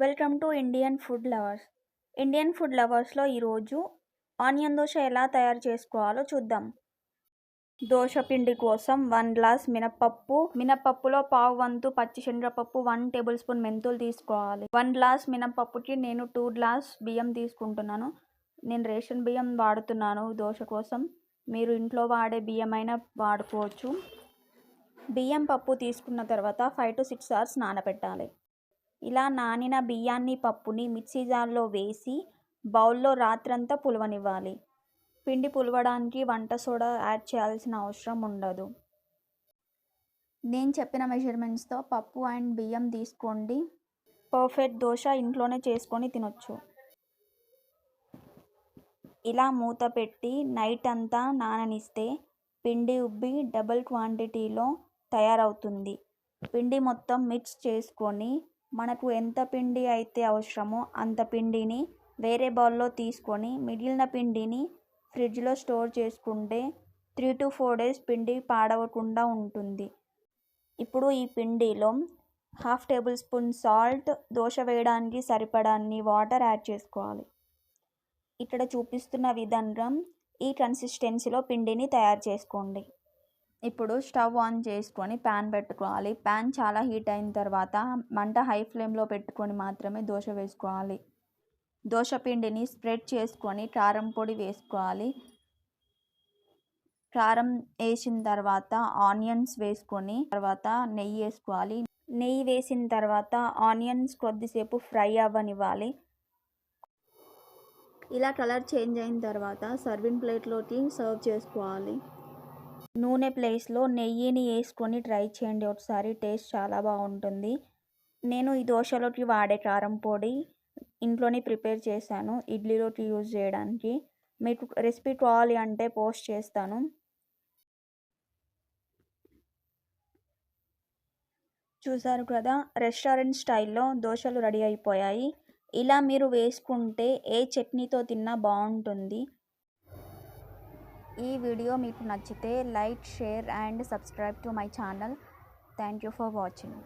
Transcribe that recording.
Welcome to Indian food lovers. Indian food లవర్స్లో ఈరోజు onion dosa ఎలా తయారు చేసుకోవాలో చూద్దాం. దోశ పిండి కోసం వన్ గ్లాస్ మినపప్పు మినపప్పులో పావు వంతు పచ్చి శనగపప్పు వన్ టేబుల్ స్పూన్ మెంతులు తీసుకోవాలి. వన్ గ్లాస్ మినపప్పుకి నేను టూ గ్లాస్ బియ్యం తీసుకుంటున్నాను. నేను రేషన్ బియ్యం వాడుతున్నాను దోశ కోసం. మీరు ఇంట్లో వాడే బియ్యం అయినా వాడుకోవచ్చు. బియ్యం పప్పు తీసుకున్న తర్వాత ఫైవ్ టు సిక్స్ అవర్స్ నానబెట్టాలి. ఇలా నానిన బియ్యాన్ని పప్పుని మిక్సీ జార్లో వేసి బౌల్లో రాత్రంతా పులవనివ్వాలి. పిండి పులవడానికి వంట సోడా యాడ్ చేయాల్సిన అవసరం ఉండదు. నేను చెప్పిన మెజర్మెంట్స్తో పప్పు అండ్ బియ్యం తీసుకోండి. పర్ఫెక్ట్ దోశ ఇంట్లోనే చేసుకొని తినొచ్చు. ఇలా మూత పెట్టి నైట్ అంతా నాననిస్తే పిండి ఉబ్బి డబుల్ క్వాంటిటీలో తయారవుతుంది. పిండి మొత్తం మిక్స్ చేసుకొని మనకు ఎంత పిండి అయితే అవసరమో అంత పిండిని వేరే బౌల్లో తీసుకొని మిగిలిన పిండిని ఫ్రిడ్జ్లో స్టోర్ చేసుకుంటే త్రీ టు ఫోర్ డేస్ పిండి పాడవకుండా ఉంటుంది. ఇప్పుడు ఈ పిండిలో half tablespoon salt dosa వేయడానికి సరిపడాన్ని వాటర్ యాడ్ చేసుకోవాలి. ఇక్కడ చూపిస్తున్న విధంగా ఈ కన్సిస్టెన్సీలో పిండిని తయారు చేసుకోండి. ఇప్పుడు స్టవ్ ఆన్ చేసుకొని ప్యాన్ పెట్టుకోవాలి. ప్యాన్ చాలా హీట్ అయిన తర్వాత మంట హై ఫ్లేమ్లో పెట్టుకొని మాత్రమే దోశ వేసుకోవాలి. దోశ పిండిని స్ప్రెడ్ చేసుకొని కారం పొడి వేసుకోవాలి. కారం వేసిన తర్వాత ఆనియన్స్ వేసుకొని తర్వాత నెయ్యి వేసుకోవాలి. నెయ్యి వేసిన తర్వాత ఆనియన్స్ కొద్దిసేపు ఫ్రై అవ్వనివ్వాలి. ఇలా కలర్ చేంజ్ అయిన తర్వాత సర్వింగ్ ప్లేట్లోకి సర్వ్ చేసుకోవాలి. నూనె ప్లేస్లో నెయ్యిని వేసుకొని ట్రై చేయండి. ఒకసారి టేస్ట్ చాలా బాగుంటుంది. నేను ఈ దోశలోకి వాడే కారం పొడి ఇంట్లోనే ప్రిపేర్ చేశాను ఇడ్లీలోకి యూజ్ చేయడానికి. మీకు రెసిపీ కావాలి అంటే పోస్ట్ చేస్తాను. చూసారు కదా రెస్టారెంట్ స్టైల్లో దోశలు రెడీ అయిపోయాయి. ఇలా మీరు వేసుకుంటే ఏ చట్నీతో తిన్నా బాగుంటుంది. ఈ వీడియో మీకు నచ్చితే like share and subscribe to my channel. Thank you for watching.